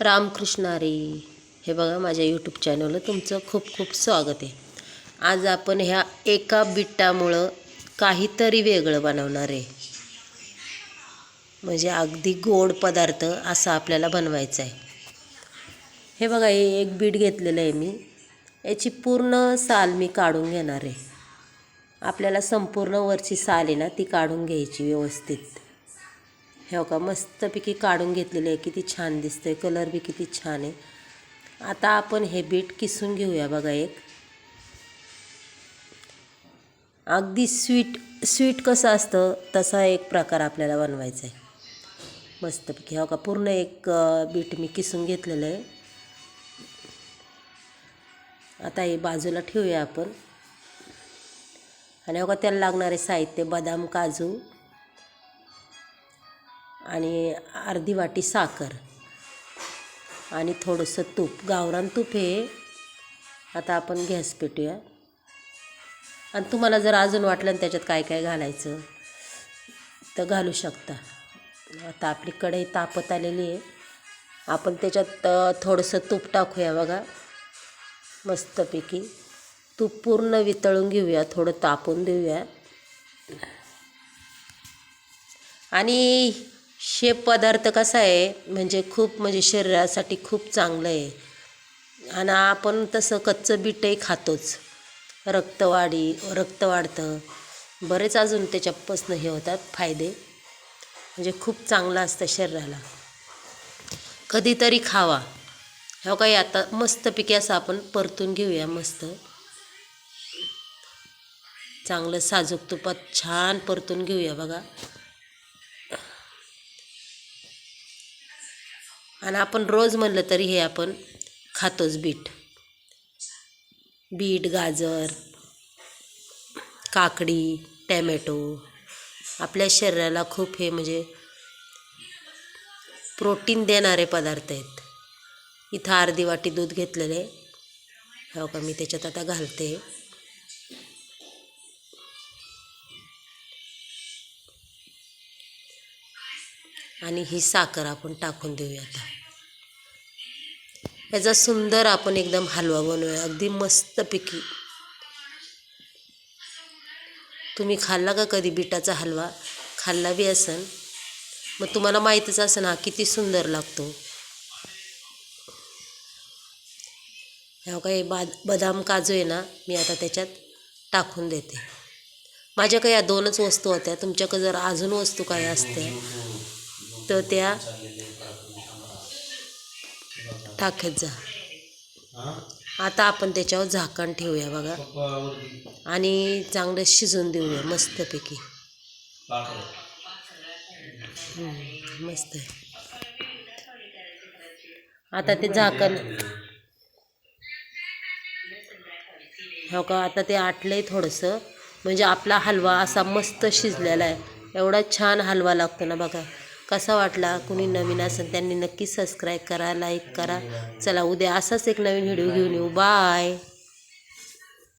रामकृष्णारी हे बघा माझ्या यूट्यूब चॅनलला तुमचं खूप खूप स्वागत आहे. आज आपण ह्या एका बिट्टामुळं काहीतरी वेगळं बनवणार आहे. म्हणजे अगदी गोड पदार्थ असा आपल्याला बनवायचा आहे. हे बघा हे एक बीट घेतलेलं आहे मी. याची पूर्ण साल मी काढून घेणार आहे. आपल्याला संपूर्ण वरची साल आहे ना ती काढून घ्यायची व्यवस्थित. हे का मस्तपैकी काढून घेतलेले आहे. किती छान दिसतंय. कलर बी किती छान आहे. आता आपण हे बीट किसून घेऊया बघा एक. अगदी स्वीट स्वीट कसं असतं तसा एक प्रकार आपल्याला बनवायचा आहे मस्तपैकी. हो का पूर्ण एक बीट मी किसून घेतलेलं आहे. आता हे बाजूला ठेवूया आपण. आणि हो का त्याला लागणारे साहित्य बदाम काजू आणि अर्धी वाटी साखर आणि थोडंसं तूप. गावरान तूप हे आता आपण गॅस पेटूया. आणि तुम्हाला जर अजून वाटलं ना त्याच्यात काय काय घालायचं तर घालू शकता. आता आपली कढई तापत आलेली आहे. आपण त्याच्यात थोडंसं तूप टाकूया बघा. मस्तपैकी. तूप पूर्ण वितळून घेऊया थोडं तापून देऊया. आणि शेप पदार्थ कसा आहे म्हणजे खूप म्हणजे शरीरासाठी खूप चांगलं आहे. आणि आपण तसं कच्चं बीटही खातोच. रक्तवाढी रक्त वाढतं. बरेच अजून त्याच्यापासून हे होतात फायदे. म्हणजे खूप चांगलं असतं शरीराला. कधीतरी खावा. हो काही आता मस्तपैकी असं आपण परतून घेऊया मस्त. चांगलं साजूक तुपात छान परतून घेऊया बघा. आणि आपण रोज म्हणलं तरी हे आपण खातोच बीट. बीट गाजर काकडी टॅमॅटो. आपल्या शरीराला खूप हे म्हणजे प्रोटीन देणारे पदार्थ आहेत. इथं अर्धी वाटी दूध घेतलेले हो का? मी त्याच्यात आता घालते. आणि ही साखर आपण टाकून देऊया आता. याचा सुंदर आपण एकदम हलवा बनवूया. अगदी मस्तपैकी तुम्ही खाल्ला का कधी बिटाचा हलवा? खाल्ला बी असन. मग तुम्हाला माहीतच असेल हा किती सुंदर लागतो. ह्या काही बाद बदाम काजू आहे ना मी आता त्याच्यात टाकून देते. माझ्याकडे या दोनच वस्तू होत्या तुमच्याकडे जर अजून वस्तू काही असत्या तर त्या टाकत जा. आता आपण त्याच्यावर झाकण ठेवूया बघा. आणि चांगलं शिजून देऊया मस्तपैकी. मस्त आहे. आता ते झाकण हो का? आता ते आटलंय थोडंसं. म्हणजे आपला हलवा असा मस्त शिजलेला आहे. एवढा छान हलवा लागतो ना बघा. कसा वाटला? कुणी नवीन असेल त्यांनी नक्की सबस्क्राईब करा लाईक करा. चला उद्या असाच एक नवीन व्हिडिओ घेऊन येऊ. बाय